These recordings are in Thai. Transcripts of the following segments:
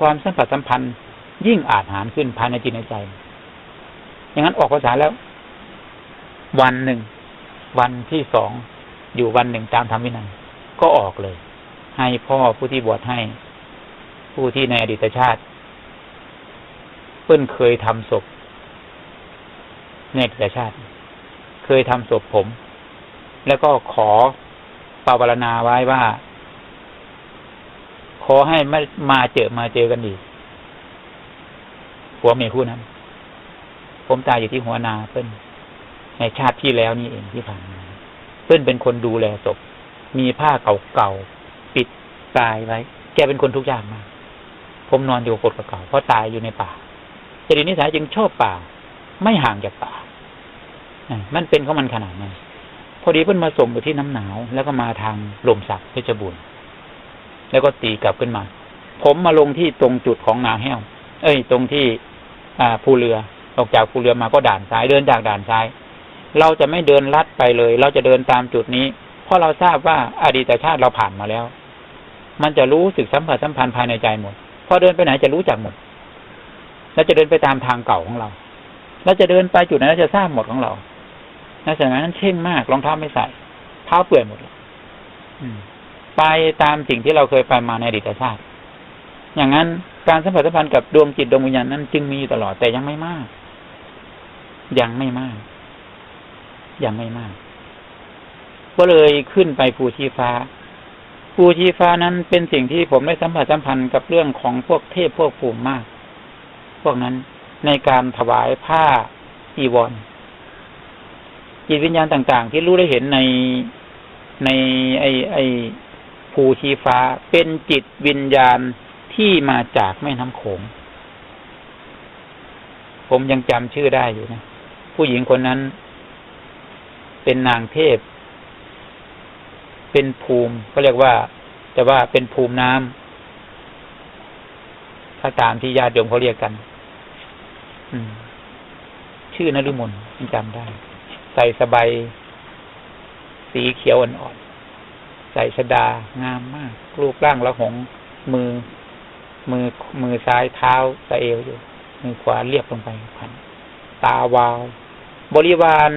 ความสัมผัสสัมพันธ์ ยิ่งอาจหารขึ้นภายในจิตในใจ อย่างนั้นออกภาษาแล้ว วันหนึ่ง วันที่สองอยู่วันหนึ่งตามธรรมวินัยก็ออกเลย ให้พ่อผู้ที่บวชให้ ผู้ที่ในอดีตชาติ เพิ่นเคยทำศพในอดีตชาติ เคยทำศพผม แล้วก็ขอปาวรณาไว้ว่า ขอให้ไม่มาเจอมาเจอกันอีกผัวเมียคู่นั้น ผมตายอยู่ที่หัวนาเพิ่นในชาติที่แล้วนี่เองที่ผ่านมาเพิ่นเป็นคนดูแลศพ มีผ้าเก่าๆปิดตายไว้ แกเป็นคนทุกข์ยากมากผมนอนอยู่กดเก่าเพราะตายอยู่ในป่าจริตนิสัยจึงชอบป่า ไม่ห่างจากป่ามันเป็นของมันขนาดนั้นพอดีเพิ่นมาส่งอยู่ที่น้ำหนาว แล้วก็มาทางลมสักเพชรบุรี แล้วก็ตีกลับขึ้นมา ผมมาลงที่ตรงจุดของนาแห้ว เอ้ย ตรงที่ อ่าภูเรือออกจากภูเรือมาก็ด่านซ้ายเดินจากด่านซ้าย เราจะไม่เดินลัดไปเลย เราจะเดินตามจุดนี้ เพราะเราทราบว่าอดีตชาติเราผ่านมาแล้ว มันจะรู้สึกสัมผัสสัมพันธ์ภายในใจหมดพอเดินไปไหนจะรู้จักหมด แล้วจะเดินไปตามทางเก่าของเรา แล้วจะเดินไปจุดไหนเราจะทราบหมดของเราในสมัยนั้นเช่งมากรองเท้าไม่ใส่เท้าเปื่อยหมดอืม ไปตามสิ่งที่เราเคยไปมาในอดีตชาติ อย่างนั้นการสัมผัสสัมพันธ์กับดวงจิตดวงวิญญาณนั้นจึงมีอยู่ตลอดแต่ยังไม่มาก ยังไม่มาก ยังไม่มาก ก็เลยขึ้นไปภูชีฟ้าภูชีฟ้านั้นเป็นสิ่งที่ผมได้สัมผัสสัมพันธ์กับเรื่องของพวกเทพพวกภูมิมาก พวกนั้นในการถวายผ้าอีวรจิตวิญญาณต่าง ๆ ที่รู้ได้เห็นในในไอไอ ภูชีฟ้า เป็นจิตวิญญาณที่มาจากแม่น้ำโขง ผมยังจำชื่อได้อยู่นะ ผู้หญิงคนนั้น เป็นนางเทพ เป็นภูมิเขาเรียกว่า แต่ว่าเป็นภูมิน้ำถ้าตามที่ญาติโยมเขาเรียกกัน อืม ชื่อนฤมลยังจำได้ ใส่สบายสีเขียวอ่อน ใส่สดางามมาก รูปร่างละหง มือ มือมือซ้ายเท้าสะเอวอยู่ มือขวาเรียบลงไปพันตาวาว บริวาร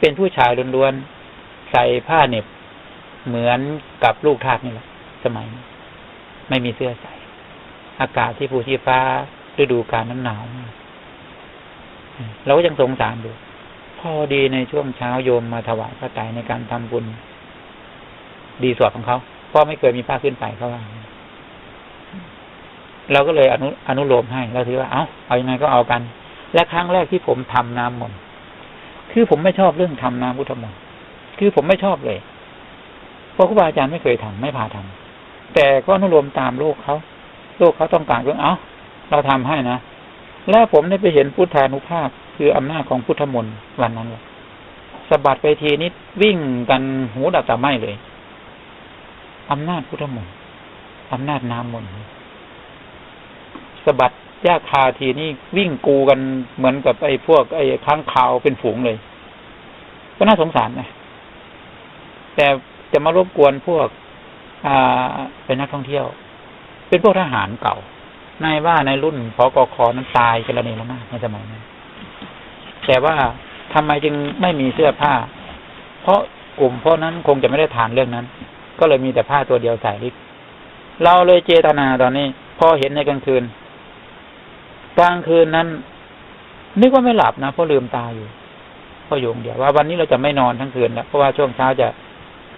เป็นผู้ชายล้วนๆใส่ผ้าเหน็บ เหมือนกับลูกทาสนี่แหละ สมัยนี้ไม่มีเสื้อใส่ อากาศที่ภูที่ฟ้าฤดูกาลนั้นหนาวมากเราก็ยังสงสารอยู่พอดีในช่วงเช้าโยมมาถวายพระไตรในการทำบุญ ดีสวดของเขาเพราะไม่เคยมีผ้าขึ้นไปเขาว่าเราก็เลยอนุอนุโลมให้เราถือว่าเอาเอายังไงก็เอากัน และครั้งแรกที่ผมทำน้ำมนต์คือผมไม่ชอบเรื่องทำน้ำพุทธมนต์คือผมไม่ชอบเลยเพราะครูบาอาจารย์ไม่เคยทำไม่พาทำแต่ก็อนุโลมตามโลกเขาโลกเขาต้องการก็เอาเราทำให้นะแล้วผมได้ไปเห็นพุทธานุภาพ คืออำนาจของพุทธมนต์วันนั้นแหละสะบัดไปทีนิดวิ่งกันหูดับตาไหมเลย อำนาจพุทธมนต์อำนาจน้ำมนต์สะบัดยาคาทีนี่วิ่งกูกันเหมือนกับไอ้พวกไอ้ค้างคาวเป็นฝูงเลย ก็น่าสงสารนะแต่จะมารบกวนพวก อ่าเป็นนักท่องเที่ยว เป็นพวกทหารเก่าในว่าในรุ่นพอกคนั้นตายกันละเนระนาในสมัยนั้นแต่ว่าทำไมจึงไม่มีเสื้อผ้า เพราะกลุ่มพวกนั้นคงจะไม่ได้ทานเรื่องนั้น ก็เลยมีแต่ผ้าตัวเดียวใส่ลิบเราเลยเจตนาตอนนี้ พอเห็นในกลางคืน กลางคืนนั้นนึกว่าไม่หลับนะเพราะลืมตาอยู่พออยู่เดียวว่าวันนี้เราจะไม่นอนทั้งคืนแล้วเพราะว่าช่วงเช้าจะ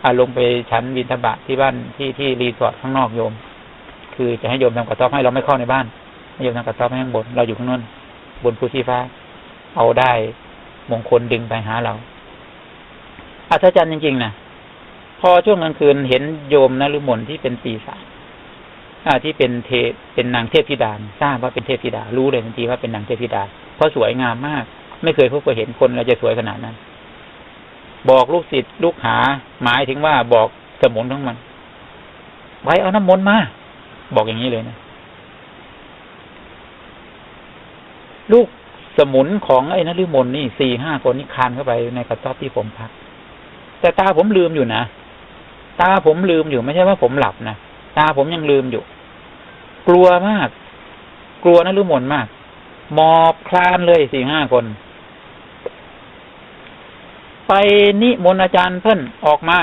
อาลงไปฉันวินทบาทที่บ้านที่ที่รีสอร์ทข้างนอกโยม คือจะให้โยมทำกระต๊อบให้เราไม่เข้าในบ้านให้โยมทำกระต๊อบให้ข้างบนเราอยู่ข้างนู้นบนภูชีฟ้า เอาได้มงคลดึงไปหาเราอัศจรรย์จริงๆนะ พอช่วงกลางคืนเห็นโยมนรือมนที่เป็นปีศาจอ่าที่เป็นเทเป็นนางเทพธิดาทราบว่าเป็นเทพธิดา รู้เลยทันทีว่าเป็นนางเทพธิดา เพราะสวยงามมาก ไม่เคยพบเคยเห็นคนเราจะสวยขนาดนั้น บอกลูกศิษย์ลูกหา หมายถึงว่าบอกสมุนทั้งมันไว้เอาน้ำมนต์มา บอกอย่างนี้เลยนะลูกสมุนของไอ้นฤมลนี่สี่ห้าคนนี่คานเข้าไปในกระต๊อบที่ผมพัก แต่ตาผมลืมอยู่นะ ตาผมลืมอยู่ไม่ใช่ว่าผมหลับนะตาผมยังลืมอยู่ กลัวมาก กลัวนฤมลมาก หมอบคลานเลยสี่ห้าคน ไปนิมนต์อาจารย์เพิ่นออกมา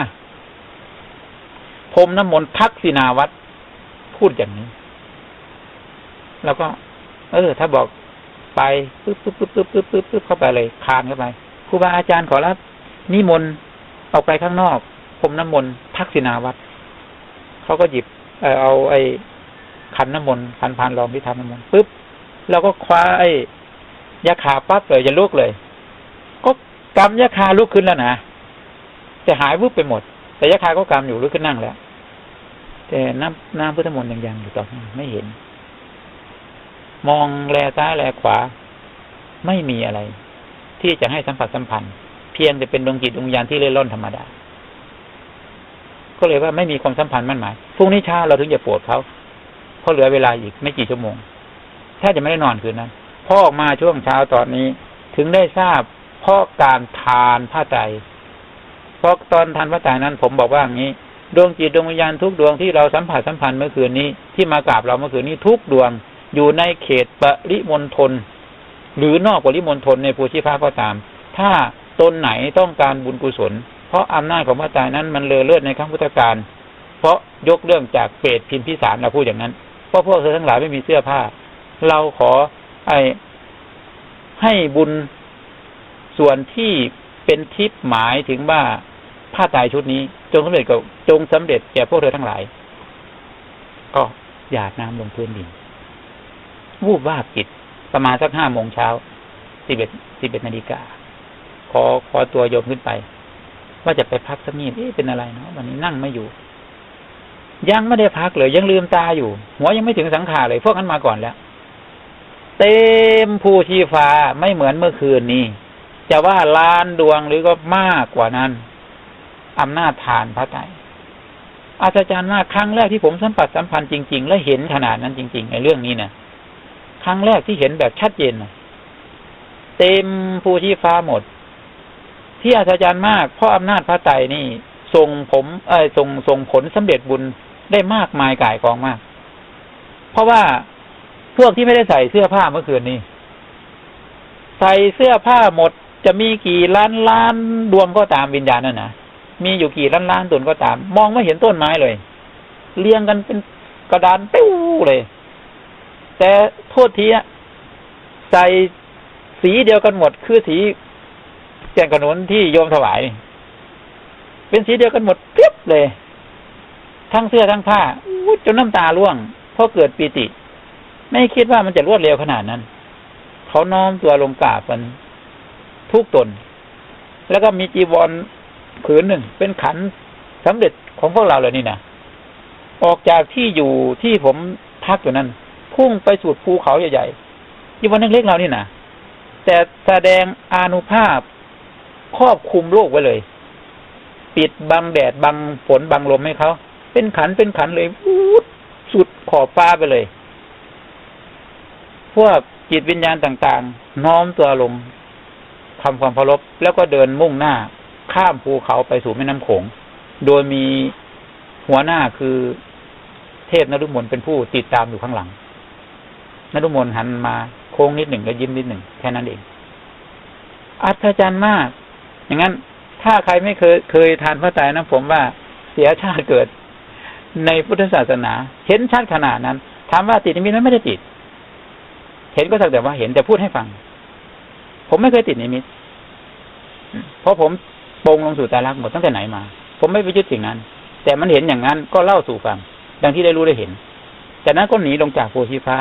พรมน้ำมนต์ทักษินาวัดพูดอย่างนี้ แล้วก็ เออ ถ้าบอกไปปึ๊บปึ๊บปึ๊บปึ๊บปึ๊บปึ๊บปึ๊บเข้าไปเลยคานเข้าไปครูบาอาจารย์ขอรับนิมนต์ออกไปข้างนอกพรมน้ำมนต์ ทักษินาวัดเขาก็หยิบเออเอาไอ้ขันน้ำมนต์ขันพานรองที่ทำน้ำมนต์ปึ๊บเราก็คว้าไอ้ยาขาปั๊บเลยจะลุกเลย ก็กำยาคาลุกขึ้นแล้วนะแต่หายวุบไปหมด แต่ยาคาก็กำอยู่ลุกขึ้นนั่งแล้วแต่น้ำน้ำพุทธมนต์ยังยังอยู่ต่อไม่เห็น มองแลซ้ายแลขวา ไม่มีอะไร ที่จะให้สัมผัสสัมพันธ์ เพียงแต่เป็นดวงจิตดวงวิญญาณที่เล่ร่อนธรรมดา ก็เลยว่าไม่มีความสัมพันธ์มั่นหมายพรุ่งนี้เช้าเราถึงจะปวดเขาเพราะเหลือเวลาอีกไม่กี่ชั่วโมงแทบจะไม่ได้นอนคืนนั้นพ่อออกมาช่วงเช้าตอนนี้ ถึงได้ทราบเพราะการทานผ้าไตรเพราะตอนทานผ้าไตรนั้น ผมบอกว่าอย่างนี้ ดวงจิตดวงวิญญาณทุกดวงที่เราสัมผัสสัมพันธ์เมื่อคืนนี้ที่มากราบเราเมื่อคืนนี้ทุกดวงอยู่ในเขตปริมณฑลหรือนอกปริมณฑลในภูชิภาก็ตาม ถ้าตนไหนต้องการบุญกุศล เพราะอำนาจของพระตายนั้นมันเลอเลิศในครั้งพุทธกาลเพราะยกเรื่องจากเปรตพิมพิสารเราพูดอย่างนั้น เพราะพวกเธอทั้งหลายไม่มีเสื้อผ้า เราขอไอให้บุญส่วนที่เป็นทิพย์หมายถึงว่าผ้าตายชุดนี้ จงสำเร็จกับจงสำเร็จแก่พวกเธอทั้งหลาย ก็หยาดน้ำลงพื้นดิน วูบวาบจิตประมาณสักห้าโมงเช้าสิบเอ็ดสิบเอ็ดนาฬิกาขอขอตัวโยมขึ้นไป ว่าจะไปพักสักนิดเอ๊ะเป็นอะไรเนาะวันนี้นั่งไม่อยู่ ยังไม่ได้พักเลยยังลืมตาอยู่ หัวยังไม่ถึงสังขารเลย พวกนั้นมาก่อนแล้ว เต็มภูชีฟ้าไม่เหมือนเมื่อคืนนี้ จะว่าล้านดวงหรือก็มากกว่านั้นอำนาจทานพระไตรอาจารย์มากครั้งแรกที่ผมสัมผัสสัมพันธ์จริง ๆ และเห็นขนาดนั้นจริงๆในเรื่องนี้นะครั้งแรกที่เห็นแบบชัดเจนเต็มภูชีฟ้าหมด ที่อาจารย์มาก เพราะอำนาจพระไตรนี่ส่งผมเออส่งส่งผลสำเร็จบุญได้มากมายก่ายกองมาก เพราะว่าพวกที่ไม่ได้ใส่เสื้อผ้าเมื่อคืนนี้ ใส่เสื้อผ้าหมดจะมีกี่ล้านล้านดวงก็ตามวิญญาณนั่นนะมีอยู่กี่ล้านล้านตนก็ตาม มองไม่เห็นต้นไม้เลย เรียงกันเป็นกระดานเต้วเลย แต่โทษทีอะใส่สีเดียวกันหมดคือสี แจงขนุนที่โยมถวาย เป็นสีเดียวกันหมดเพียบเลย ทั้งเสื้อทั้งผ้าจนน้ำตาร่วงเพราะเกิดปีติ ไม่คิดว่ามันจะรวดเร็วขนาดนั้น เขาน้อมตัวลงกราบมันทุกตน แล้วก็มีจีวรผืนหนึ่ง เป็นขันสำเร็จของพวกเราเลยนี่นะออกจากที่อยู่ที่ผมพักอยู่นั้น พุ่งไปสู่ภูเขาใหญ่ๆจีวรเล็กๆเรานี่นะแต่แสดงอานุภาพ ครอบคุมโลกไว้เลย ปิดบังแดดบังฝนบังลมให้เขา เป็นขันเป็นขันเลยวูดสุดขอบฟ้าไปเลย พวกจิตวิญญาณต่างๆ น้อมตัวลงทำความเคารพแล้วก็เดินมุ่งหน้าข้ามภูเขาไปสู่แม่น้ำโขง โดยมีหัวหน้าคือเทพนรุมนเป็นผู้ติดตามอยู่ข้างหลังนรุมนหันมาโค้งนิดหนึ่งก็ยิ้มนิดหนึ่งแค่นั้นเอง อัศจรรย์มาก อย่างนั้นถ้าใครไม่เคยเคยทานพระไตรนะผมว่าเสียชาติเกิด ในพุทธศาสนา เห็นชัดขนาดนั้นถามว่าติดนิมิตไมไม่ได้ติด เห็นก็สักแต่ว่าเห็นแต่พูดให้ฟัง ผมไม่เคยติดนิมิตเพราะผมปรงลงสู่ตาลักหมดตั้งแต่ไหนมา ผมไม่ไปยึดสิ่งนั้น แต่มันเห็นอย่างนั้นก็เล่าสู่ฟัง ดังที่ได้รู้ได้เห็นจากนั้นก็หนีลงจากโพธิฟ้า